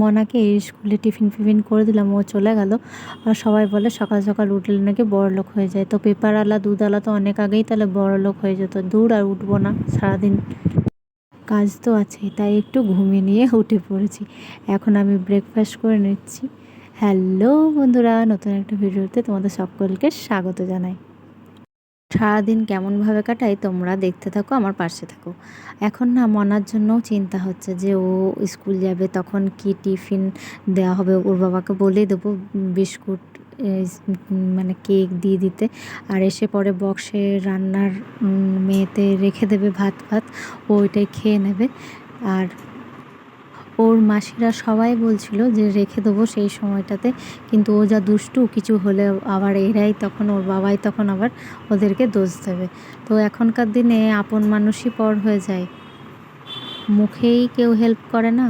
মনাকে এই স্কুলে টিফিন ফিফিন করে দিলাম, ও চলে গেল। আর সবাই বলে সকাল সকাল উঠলে নাকি বড়লোক হয়ে যায়। তো পেপারওয়ালা, দুধওয়ালা তো অনেক আগেই তাহলে বড়লোক হয়ে যেত। দূর আর উঠবো না সারাদিন। কাজ তো আছেই তাই একটু ঘুমিয়ে নিয়ে উঠে পড়েছি। এখন আমি ব্রেকফাস্ট করে নিচ্ছি। হ্যালো বন্ধুরা, নতুন একটা ভিডিওতে তোমাদের সকলকে স্বাগত জানাই। সারাদিন কেমনভাবে কাটাই তোমরা দেখতে থাকো, আমার পাশে থাকো। এখন না মনার জন্যও চিন্তা হচ্ছে যে ও স্কুল যাবে, তখন কি টিফিন দেওয়া হবে? ওর বাবাকে বলে দেবো বিস্কুট মানে কেক দিয়ে দিতে। আর এসে পরে বক্সে রান্নার মেয়েতে রেখে দেবে ভাত ভাত। ও ওইটাই খেয়ে নেবে। আর ওর মাসিরা সবাই বলছিল যে, রেখে দেবো সেই সময়টাতে। কিন্তু ও যা দুষ্টু, কিছু হলে আবার এরাই তখন ওর বাবাই তখন আবার ওদেরকে দোষ দেবে। তো এখনকার দিনে আপন মানুষই পর হয়ে যায়। মুখেই কেউ হেল্প করে না।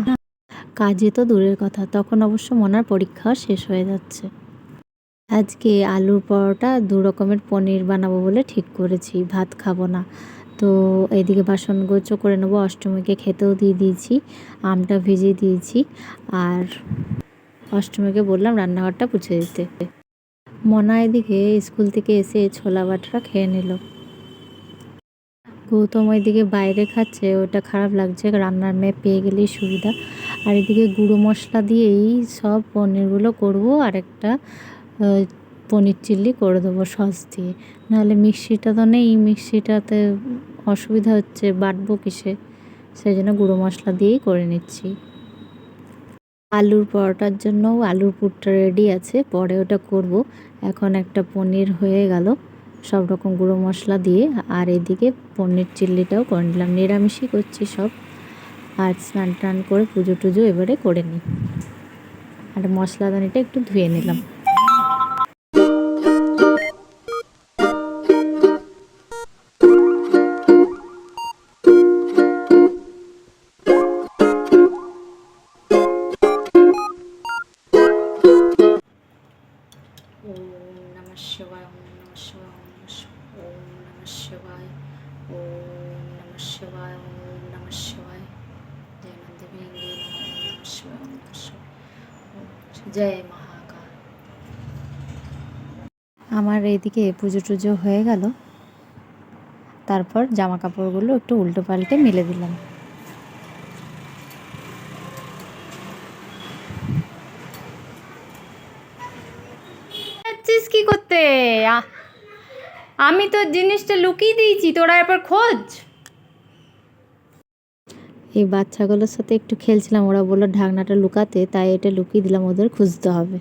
কাজে তো দূরের কথা, তখন অবশ্য মনার পরীক্ষা শেষ হয়ে যাচ্ছে। আজকে আলুর পরোটা দু রকমের পনির বানাবো বলে ঠিক করেছি, ভাত খাব না। তো এইদিকে বাসন গোছো করে নেব, অষ্টমীকে খেতেও দিয়ে দিয়েছি, আমটা ভিজিয়ে দিয়েছি, আর অষ্টমীকে বললাম রান্নাঘরটা পুছে দিতে। মনা এদিকে স্কুল থেকে এসে ছোলা বাটরা খেয়ে নিল। গৌতম ওইদিকে বাইরে খাচ্ছে, ওটা খারাপ লাগছে, রান্নার মেয়ে পেয়ে গেলেই সুবিধা। আর এদিকে গুঁড়ো মশলা দিয়েই সব পনিরগুলো করব, আর একটা পনির চিল্লি করে দেবো সস দিয়ে। নাহলে মিক্সিটা তো নেই, মিক্সিটাতে অসুবিধা হচ্ছে, বাটবো কিসে? সেই জন্য গুঁড়ো মশলা দিয়েই করে নিচ্ছি। আলুর পরোটার জন্য আলুর পুরটা রেডি আছে, পরে ওটা করব। এখন একটা পনির হয়ে গেল, সব রকম গুঁড়ো মশলা দিয়ে। আর এদিকে পনির চিল্লিটাও করে নিলাম, নিরামিষই করছি সব। আর স্নান টান করে পুজো টুজো এবারে করে নিই। আর মশলাদানিটা একটু ধুয়ে নিলাম। ওম নমঃ শিবায় ওম নমঃ শিবায় ওম নমঃ শিবায় জয় নন্দী ভেঙ্গে শিবায় ওম নমঃ শিবায় জয় মহাকাল আমার এইদিকে পুজো টুজো হয়ে গেল। তারপর জামা কাপড়গুলো একটু উল্টো পাল্টে মেলে দিলাম। কি করতে? আ- আমি তো জিনিসটা লুকিয়ে দিয়েছি তোরা এরপর খোঁজ। এই বাচ্চাগুলোর সাথে একটু খেলছিলাম ওরা বলল ঢাকনাটা লুকাতে তাই এটা লুকিয়ে দিলাম ওদের খুঁজতে হবে।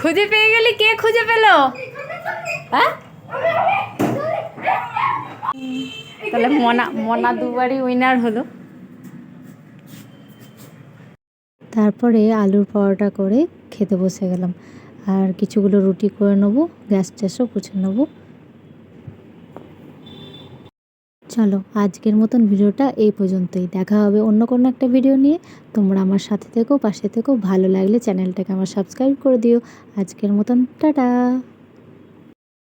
খুঁজে পেয়ে গেলি কে খুঁজে পেল? হ্যাঁ? তাহলে মনা মনা দুবারই উইনার হলো। তারপরে আলুর পরোটা করে খেতে বসে গেলাম। আর কিছুগুলো রুটি করে নেব, গ্যাস ট্যাসও পুছে নেব। চলো, আজকের মতন ভিডিওটা এই পর্যন্তই। দেখা হবে অন্য কোনো একটা ভিডিও নিয়ে। তোমরা আমার সাথে থেকো, পাশে থেকো। ভালো লাগলে চ্যানেলটাকে আমার সাবস্ক্রাইব করে দিও। আজকের মতন, টাটা!